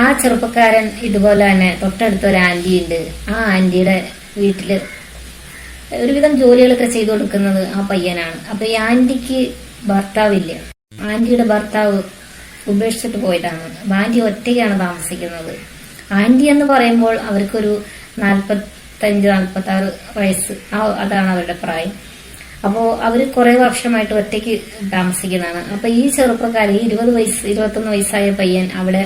ആ ചെറുപ്പക്കാരൻ ഇതുപോലെ തന്നെ തൊട്ടടുത്ത ഒരു ആന്റി ഉണ്ട്. ആ ആന്റിയുടെ വീട്ടിൽ ഒരുവിധം ജോലികളൊക്കെ ചെയ്തു കൊടുക്കുന്നത് ആ പയ്യനാണ്. അപ്പൊ ഈ ആന്റിക്ക് ഭർത്താവില്ല. ആന്റിയുടെ ഭർത്താവ് ഉപേക്ഷിച്ചിട്ട് പോയതാണ്. അപ്പൊ ആന്റി ഒറ്റയ്ക്കാണ് താമസിക്കുന്നത്. ആന്റി എന്ന് പറയുമ്പോൾ അവർക്കൊരു നാൽപ്പത്തഞ്ച് നാൽപ്പത്തി ആറ് വയസ്സ് അതാണ് അവരുടെ പ്രായം. അപ്പോൾ അവർ കുറെ വർഷമായിട്ട് ഒറ്റയ്ക്ക് താമസിക്കുന്നതാണ്. അപ്പൊ ഈ ചെറുപ്പക്കാരൻ ഈ ഇരുപത് വയസ്സ് ഇരുപത്തൊന്ന് വയസ്സായ പയ്യൻ അവിടെ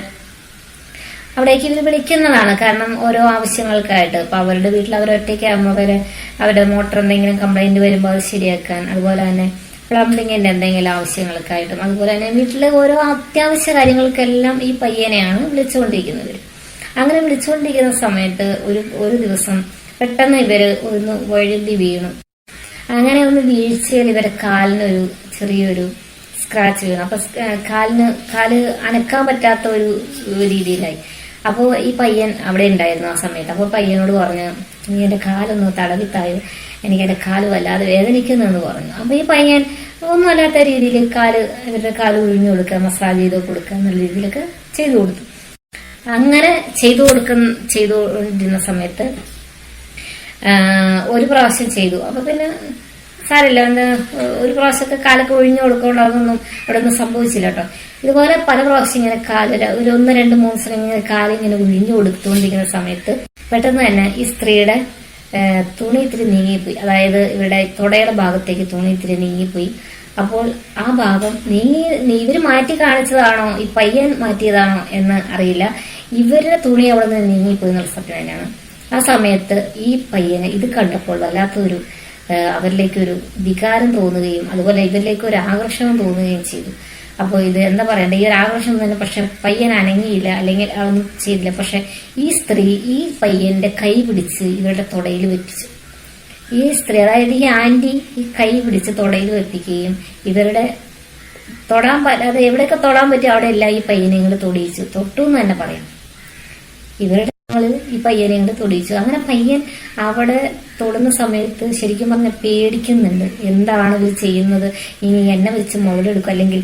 അവിടേക്ക് ഇവർ വിളിക്കുന്നതാണ്. കാരണം ഓരോ ആവശ്യങ്ങൾക്കായിട്ട്. അപ്പൊ അവരുടെ വീട്ടിൽ അവർ ഒറ്റയ്ക്കാകുമ്പോൾ അവരെ അവരുടെ മോട്ടർ എന്തെങ്കിലും കംപ്ലൈന്റ് വരുമ്പോൾ അത് ശരിയാക്കാൻ അതുപോലെ തന്നെ പ്ലംബിങ്ങിന്റെ എന്തെങ്കിലും ആവശ്യങ്ങൾക്കായിട്ടും അതുപോലെ തന്നെ വീട്ടിലെ ഓരോ അത്യാവശ്യ കാര്യങ്ങൾക്കെല്ലാം ഈ പയ്യനെയാണ് വിളിച്ചുകൊണ്ടിരിക്കുന്നത് അങ്ങനെ വിളിച്ചുകൊണ്ടിരിക്കുന്ന സമയത്ത് ഒരു ഒരു ദിവസം പെട്ടെന്ന് ഇവർ ഒന്ന് വഴുതി വീണു. അങ്ങനെ ഒന്ന് വീഴ്ചയിൽ ഇവരെ കാലിനൊരു ചെറിയൊരു സ്ക്രാച്ച് വീണു. അപ്പൊ കാലിന് കാൽ അനക്കാൻ പറ്റാത്ത ഒരു രീതിയിലായി. അപ്പോ ഈ പയ്യൻ അവിടെ ഉണ്ടായിരുന്നു ആ സമയത്ത്. അപ്പൊ പയ്യനോട് പറഞ്ഞു നീ എന്റെ കാലൊന്ന് തടവിത്തായോ? എനിക്ക് എന്റെ കാൽ വല്ലാതെ വേദനിക്കുന്നെന്ന് പറഞ്ഞു. അപ്പൊ ഈ പയ്യൻ ഒന്നും അല്ലാത്ത രീതിയിൽ കാൽ ഇവരുടെ കാൽ ഉഴിഞ്ഞു കൊടുക്കുക മസാജ് ചെയ്ത് കൊടുക്കുക എന്നുള്ള രീതിയിലൊക്കെ ചെയ്തു കൊടുത്തു. അങ്ങനെ ചെയ്തു കൊടുക്കുന്ന ചെയ്തു കൊണ്ടിരുന്ന സമയത്ത് ഒരു പ്രാവശ്യം ചെയ്തു. അപ്പൊ പിന്നെ സാരില്ല ഒന്ന് ഒരു പ്രാവശ്യമൊക്കെ കാലൊക്കെ ഒഴിഞ്ഞു കൊടുക്കൊണ്ട് അതൊന്നും ഇവിടെ ഒന്നും സംഭവിച്ചില്ല കേട്ടോ. ഇതുപോലെ പല പ്രാവശ്യം ഇങ്ങനെ കാൽ ഒരു ഒന്ന് രണ്ട് മൂന്ന് ദിവസം ഇങ്ങനെ കാലിങ്ങനെ ഒഴിഞ്ഞു കൊടുത്തുകൊണ്ടിരിക്കുന്ന സമയത്ത് പെട്ടെന്ന് തന്നെ ഈ സ്ത്രീയുടെ തുണി ഇത്തിരി നീങ്ങിപ്പോയി. അതായത് ഇവിടെ തുടയുടെ ഭാഗത്തേക്ക് തുണി ഇത്തിരി നീങ്ങിപ്പോയി. അപ്പോൾ ആ ഭാഗം നീങ്ങി ഇവർ മാറ്റി കാണിച്ചതാണോ? ഈ പയ്യൻ മാറ്റിയതാണോ എന്ന് അറിയില്ല. ഇവരുടെ തുണി അവിടെ നിന്ന് നീങ്ങിപ്പോയി എന്നുള്ള സത്യം തന്നെയാണ്. ആ സമയത്ത് ഈ പയ്യന് ഇത് കണ്ടപ്പോൾ വല്ലാത്തൊരു അവരിലേക്ക് ഒരു വികാരം തോന്നുകയും അതുപോലെ ഇവരിലേക്ക് ഒരു ആകർഷണം തോന്നുകയും ചെയ്തു. അപ്പോൾ ഇത് എന്താ പറയണ്ടേ? ഈ ഒരു ആകർഷണം തന്നെ പക്ഷെ പയ്യൻ അനങ്ങിയില്ല അല്ലെങ്കിൽ അതൊന്നും ചെയ്തില്ല. പക്ഷെ ഈ സ്ത്രീ ഈ പയ്യന്റെ കൈ പിടിച്ച് ഇവരുടെ തുടയിൽ വെപ്പിച്ചു. ഈ സ്ത്രീ അതായത് ഈ ആന്റി ഈ കൈ പിടിച്ച് തുടയിൽ വെപ്പിക്കുകയും ഇവരുടെ തൊടാൻ അത് എവിടെയൊക്കെ തൊടാൻ പറ്റും അവിടെ എല്ലാം ഈ പയ്യനെ ഇങ്ങോട്ട് തൊടിയിച്ചു. തൊട്ടു എന്ന് തന്നെ പറയാം. ഇവരുടെ ആൾ ഈ പയ്യനെ കണ്ട് തൊടിയിച്ചു അങ്ങനെ പയ്യൻ അവിടെ തൊടുന്ന സമയത്ത് ശരിക്കും പറഞ്ഞ പേടിക്കുന്നുണ്ട്. എന്താണ് ഇവർ ചെയ്യുന്നത്? ഇനി എന്നെ വെച്ച് മുതലെടുക്കും. അല്ലെങ്കിൽ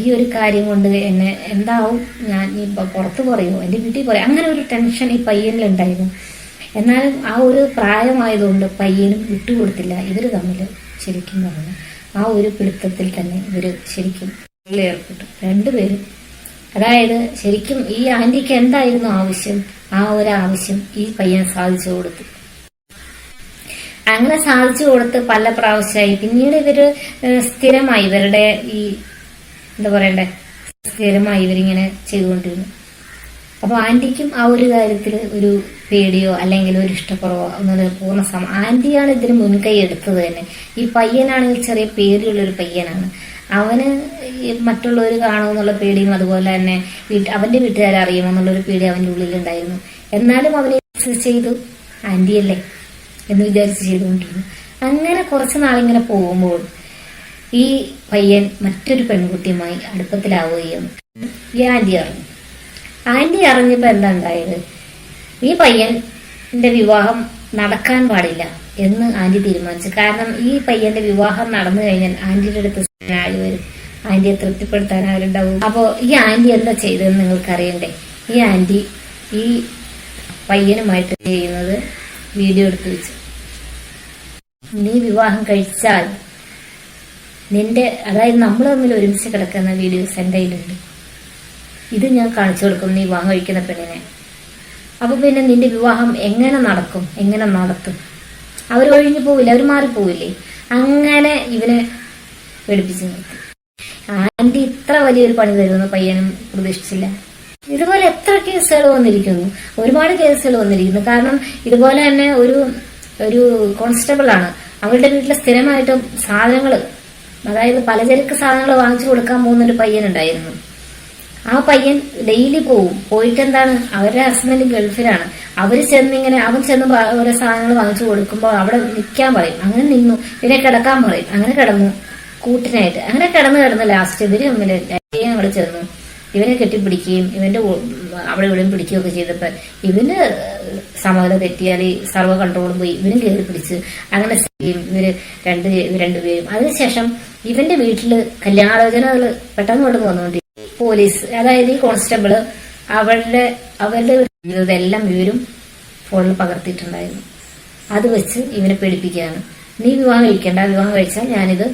ഈ ഒരു കാര്യം കൊണ്ട് എന്നെ എന്താവും? ഞാൻ ഇപ്പൊ പുറത്ത് പറയുമോ എന്റെ വീട്ടിൽ പറയും? അങ്ങനെ ഒരു ടെൻഷൻ ഈ പയ്യനിലുണ്ടായിരുന്നു. എന്നാലും ആ ഒരു പ്രായമായതുകൊണ്ട് പയ്യനും വിട്ടുകൊടുത്തില്ല. ഇവർ തമ്മിൽ ശരിക്കും പറഞ്ഞു ആ ഒരു പിടുത്തത്തിൽ തന്നെ ഇവർ ശരിക്കും ഏർപ്പെട്ടു രണ്ടുപേരും അതായത് ശരിക്കും ഈ ആന്റിക്ക് എന്തായിരുന്നു ആവശ്യം? ആ ഒരു ആവശ്യം ഈ പയ്യൻ സാധിച്ചു കൊടുത്തു. അങ്ങനെ സാധിച്ചു കൊടുത്ത് പല പ്രാവശ്യമായി. പിന്നീട് ഇവർ സ്ഥിരമായി ഇവരുടെ ഈ എന്താ പറയണ്ടേ സ്ഥിരമായി ഇവരിങ്ങനെ ചെയ്തുകൊണ്ടിരുന്നു. അപ്പൊ ആന്റിക്കും ആ ഒരു കാര്യത്തിൽ ഒരു പേടിയോ അല്ലെങ്കിൽ ഒരു ഇഷ്ടക്കുറവോ ഒന്നും പൂർണ സമ ആന്റിയാണ് ഇതിന് മുൻകൈ എടുത്തത് തന്നെ. ഈ പയ്യനാണെങ്കിൽ ചെറിയ പേടിയുള്ള ഒരു പയ്യനാണ്. അവന് മറ്റുള്ളവർ കാണുമെന്നുള്ള പേടിയും അതുപോലെ തന്നെ വീട്ട് അവന്റെ വീട്ടുകാരെ അറിയുമോ എന്നുള്ളൊരു പേടി അവന്റെ ഉള്ളിലുണ്ടായിരുന്നു. എന്നാലും അവനെ ചെയ്തു. ആന്റിയല്ലേ? എന്ന് വിചാരിച്ച് ചെയ്തുകൊണ്ടിരുന്നു. അങ്ങനെ കുറച്ചു നാളിങ്ങനെ പോകുമ്പോൾ ഈ പയ്യൻ മറ്റൊരു പെൺകുട്ടിയുമായി അടുപ്പത്തിലാവുകയും ഈ ആന്റി അറിഞ്ഞു. ആന്റി അറിഞ്ഞപ്പോ എന്താ ഉണ്ടായത്? ഈ പയ്യന്റെ വിവാഹം നടക്കാൻ പാടില്ല. എന്ന് ആന്റി തീരുമാനിച്ചു. കാരണം ഈ പയ്യന്റെ വിവാഹം നടന്നു കഴിഞ്ഞാൽ ആന്റിയുടെ അടുത്ത് ആരും വരും? ആന്റിയെ തൃപ്തിപ്പെടുത്താൻ ആരുണ്ടാവും? അപ്പോ ഈ ആന്റി എന്താ ചെയ്തതെന്ന് നിങ്ങൾക്ക് അറിയണ്ടേ ഈ ആന്റി ഈ പയ്യനുമായിട്ട് ചെയ്യുന്നത്? വീഡിയോ എടുത്തു വെച്ചു. നീ വിവാഹം കഴിച്ചാൽ നിന്റെ അതായത് നമ്മൾ തമ്മിൽ ഒരുമിച്ച് കിടക്കുന്ന വീഡിയോസ് എന്റെ കയ്യിലുണ്ട്. ഇത് ഞാൻ കാണിച്ചു കൊടുക്കും നീ വിവാഹം കഴിക്കുന്ന പെണ്ണിനെ. അപ്പൊ പിന്നെ നിന്റെ വിവാഹം എങ്ങനെ നടക്കും? എങ്ങനെ നടത്തും? അവർ ഒഴിഞ്ഞു പോവില്ല അവർ മാറിപ്പോവില്ലേ അങ്ങനെ ഇവനെ പേടിപ്പിച്ചു നിർത്തി. ആന്റി ഇത്ര വലിയൊരു പണി തരുമെന്ന് പയ്യനും പ്രതീക്ഷിച്ചില്ല. ഇതുപോലെ എത്ര കേസുകൾ വന്നിരിക്കുന്നു? ഒരുപാട് കേസുകൾ വന്നിരിക്കുന്നു. കാരണം ഇതുപോലെ തന്നെ ഒരു ഒരു കോൺസ്റ്റബിൾ ആണ്. അവരുടെ വീട്ടിലെ സ്ഥിരമായിട്ട് സാധനങ്ങൾ അതായത് പലചരക്ക് സാധനങ്ങൾ വാങ്ങിച്ചു കൊടുക്കാൻ പോകുന്ന ഒരു പയ്യനുണ്ടായിരുന്നു ആ പയ്യൻ ഡെയിലി പോവും. പോയിട്ട് എന്താണ്? അവരുടെ ഹസ്ബൻഡ് ഗൾഫിലാണ്. അവർ ചെന്നിങ്ങനെ അവൻ ചെന്ന് ഓരോ സാധനങ്ങൾ വാങ്ങിച്ചു കൊടുക്കുമ്പോൾ അവിടെ നിൽക്കാൻ പറയും. അങ്ങനെ നിന്നു. പിന്നെ കിടക്കാൻ പറയും. അങ്ങനെ കിടന്നു. കൂട്ടിനായിട്ട്. അങ്ങനെ കിടന്ന് കിടന്ന് ലാസ്റ്റ് ഇവർ തമ്മിൽ അവിടെ ചെന്നു. ഇവനെ കെട്ടിപ്പിടിക്കുകയും ഇവന്റെ അവിടെ ഇവിടെയും പിടിക്കുകയൊക്കെ ചെയ്തപ്പോ ഇവന് സമനില തെറ്റിയാൽ ഈ സർവ കൺട്രോളും പോയി. ഇവനും കയറി പിടിച്ച് അങ്ങനെ ഇവർ രണ്ട് രണ്ടുപേരും അതിനുശേഷം ഇവന്റെ വീട്ടിൽ കല്യാണാലോചനകൾ പെട്ടെന്ന് കൊണ്ട് പോലീസ് അതായത് ഈ കോൺസ്റ്റബിൾ അവളുടെ അവരുടെ ഇതെല്ലാം ഇവരും ഫോണിൽ പകർത്തിയിട്ടുണ്ടായിരുന്നു. അത് വെച്ച് ഇവനെ പേടിപ്പിക്കുകയാണ്. നീ വിവാഹം കഴിക്കണ്ട. വിവാഹം കഴിച്ചാൽ ഞാനിത്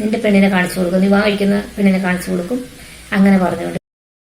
നിന്റെ പെണ്ണിനെ കാണിച്ചു കൊടുക്കും. വിവാഹം കഴിക്കുന്ന പെണ്ണിനെ കാണിച്ചു കൊടുക്കും. അങ്ങനെ പറഞ്ഞുകൊണ്ട്